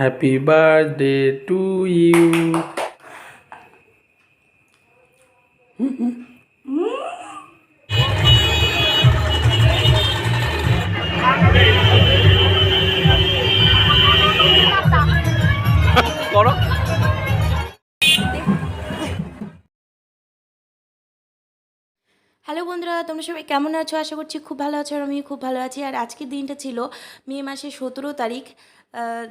Happy birthday to you করো hello বন্ধুরা তোমরা সবাই কেমন আছো? আশা করছি খুব ভালো আছো আর আমি খুব ভালো আছি। আর আজকের দিনটা ছিল মে মাসের সতেরো তারিখ।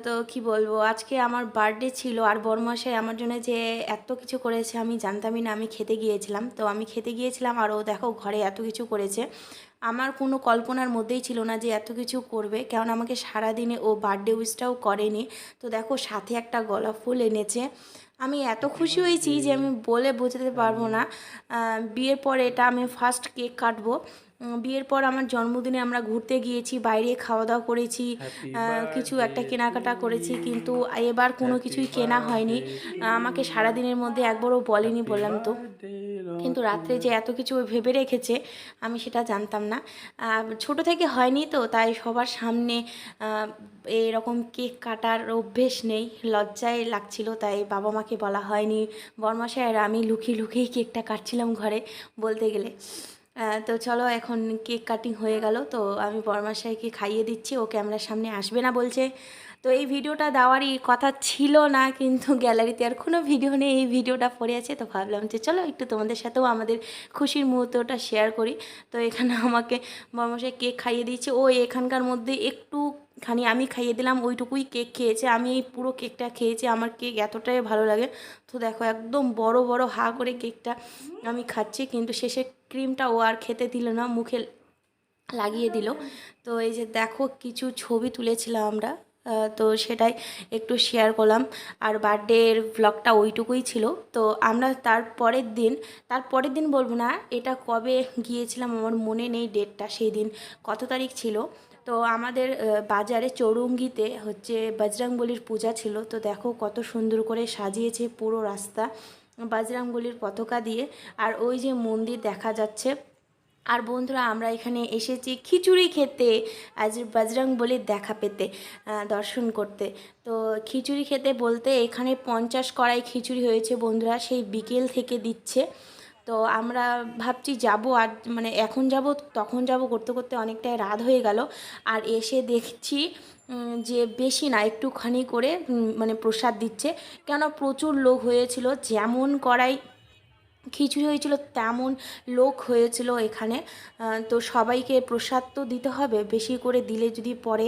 তো কি বলব, আজকে আমার বার্থডে ছিল আর বরমাসাই আমার জন্য যে এত কিছু করেছে আমি জানতামই না, আমি খেতে গিয়েছিলাম। তো আমি খেতে গিয়েছিলাম আর ও দেখো ঘরে এত কিছু করেছে। আমার কোনো কল্পনার মধ্যেই ছিল না যে এত কিছু করবে কারণ আমাকে সারাদিনে ও বার্থডে উইশটাও করেনি। তো দেখো সাথে একটা গোলাপ ফুল এনেছে। আমি এত খুশি হয়েছি যে আমি বলে বোঝাতে পারব না। বিয়ের পর এটা আমি ফার্স্ট কেক কাটবো। বিয়ের পর আমার জন্মদিনে আমরা ঘুরতে গিয়েছি বাইরে খাওয়া দাওয়া করেছি কিছু একটা কেনাকাটা করেছি কিন্তু এবার কোনো কিছুই কেনা হয়নি। আমাকে সারাদিনের মধ্যে একবারও বলেনি বললাম তো। কিন্তু রাত্রে যে এত কিছু ভেবে রেখেছে আমি সেটা জানতাম না। ছোট থেকে হয়নি তো তাই সবার সামনে এরকম কেক কাটার অভ্যেস নেই। লজ্জায় লাগছিল তাই বাবা মাকে বলা হয়নি। বরমাসায় আর আমি লুকিয়ে লুকিয়ে কেকটা কাটছিলাম ঘরে বলতে গেলে। তো চলো এখন কেক কাটিং হয়ে গেল। তো আমি বরমাশাইকে খাইয়ে দিচ্ছি, ও ক্যামেরার সামনে আসবে না বলছে। তো এই ভিডিওটা দেওয়ারই কথা ছিল না, কিন্তু গ্যালারিতে আর কোনো ভিডিও নেই। এই ভিডিওটা পড়ে আছে, তো ভাবলাম যে চলো একটু তোমাদের সাথেও আমাদের খুশির মুহূর্তটা শেয়ার করি। তো এখানে আমাকে বরমাশাই কেক খাইয়ে দিচ্ছে ও এখানকার মধ্যে একটু খানি আমি খাইয়ে দিলাম, ওইটুকুই কেক খেয়েছে। আমি এই পুরো কেকটা খেয়েছি, আমার কেক এতটাই ভালো লাগে। তো দেখো একদম বড় বড় হা করে কেকটা আমি খাচ্ছি, কিন্তু শেষে ক্রিমটা ও আর খেতে দিল না, মুখে লাগিয়ে দিল। তো এই যে দেখো কিছু ছবি তুলেছিলাম আমরা তো সেটাই একটু শেয়ার করলাম। আর বার্থডের ব্লগটা ওইটুকুই ছিল। তো আমরা তার পরের দিন, তার পরের দিন বলব না, এটা কবে গিয়েছিলাম আমার মনে নেই ডেটটা সেই দিন কত তারিখ ছিল। তো আমাদের বাজারে চৌরঙ্গিতে হচ্ছে বজরংবলির পূজা ছিল। তো দেখো কত সুন্দর করে সাজিয়েছে পুরো রাস্তা বজরংবলির পতাকা দিয়ে। আর ওই যে মন্দির দেখা যাচ্ছে। আর বন্ধুরা, আমরা এখানে এসেছি খিচুড়ি খেতে, আজ বজরং বলির দেখা পেতে দর্শন করতে। তো খিচুড়ি খেতে বলতে এখানে পঞ্চাশ কড়াই খিচুড়ি হয়েছে বন্ধুরা, সেই বিকেল থেকে দিচ্ছে। তো আমরা ভাবছি যাব আর মানে এখন যাব, তখন যাব করতে করতে অনেকটাই রাত হয়ে গেল। আর এসে দেখছি যে বেশি না, একটুখানি করে মানে প্রসাদ দিচ্ছে। কেন? প্রচুর লোক হয়েছিল, যেমন কড়াই খিচুড়ি হয়েছিল, তেমন লোক হয়েছিল এখানে। তো সবাইকে প্রসাদ তো দিতে হবে, বেশি করে দিলে যদি পরে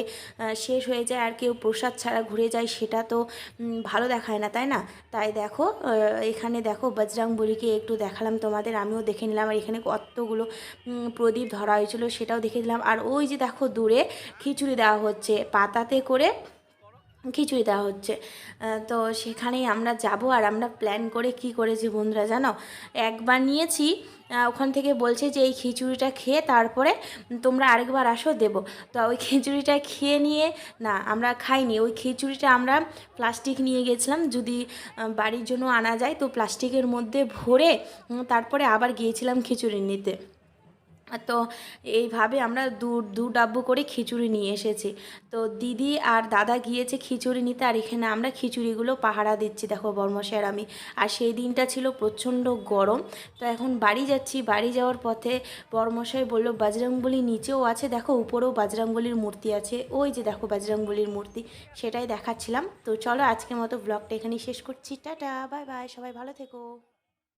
শেষ হয়ে যায় আর কেউ প্রসাদ ছাড়া ঘুরে যায়, সেটা তো ভালো দেখায় না, তাই না? তাই দেখো এখানে দেখো বজরাং বলিকে একটু দেখালাম তোমাদের, আমিও দেখে নিলাম। আর এখানে কতগুলো প্রদীপ ধরা হয়েছিল সেটাও দেখে দিলাম আর ওই যে দেখো দূরে খিচুড়ি দেওয়া হচ্ছে, পাতাতে করে খিচুড়ি দেওয়া হচ্ছে। তো সেখানেই আমরা যাব আর আমরা প্ল্যান করে কি করেছি বন্ধুরা জানো? একবার নিয়েছি ওখান থেকে বলছে যে এই খিচুড়িটা খেয়ে তারপরে তোমরা আরেকবার আসো দেবো। তো ওই খিচুড়িটা খেয়ে নিয়ে, না, আমরা খাইনি। ওই খিচুড়িটা আমরা প্লাস্টিক নিয়ে গেছিলাম। যদি বাড়ির জন্য আনা যায় তো প্লাস্টিকের মধ্যে ভরে তারপরে আবার গিয়েছিলাম খিচুড়ি নিতে। তো এইভাবে আমরা দু দু ডাব্বু করে খিচুড়ি নিয়ে এসেছি। তো দিদি আর দাদা গিয়েছে খিচুড়ি নিতে আর এখানে আমরা খিচুড়িগুলো পাহারা দিচ্ছি, দেখো বর্মশাই আর আমি। আর সেই দিনটা ছিল প্রচণ্ড গরম। তো এখন বাড়ি যাচ্ছি, বাড়ি যাওয়ার পথে বর্মশাই বলল বাজরংবলী নিচেও আছে, দেখো উপরেও বাজরংবলির মূর্তি আছে। ওই যে দেখো বাজরংবলির মূর্তি, সেটাই দেখাচ্ছিলাম। তো চলো আজকের মতো ব্লগটা এখানেই শেষ করছি। টাটা, বাই বাই, সবাই ভালো থেকো।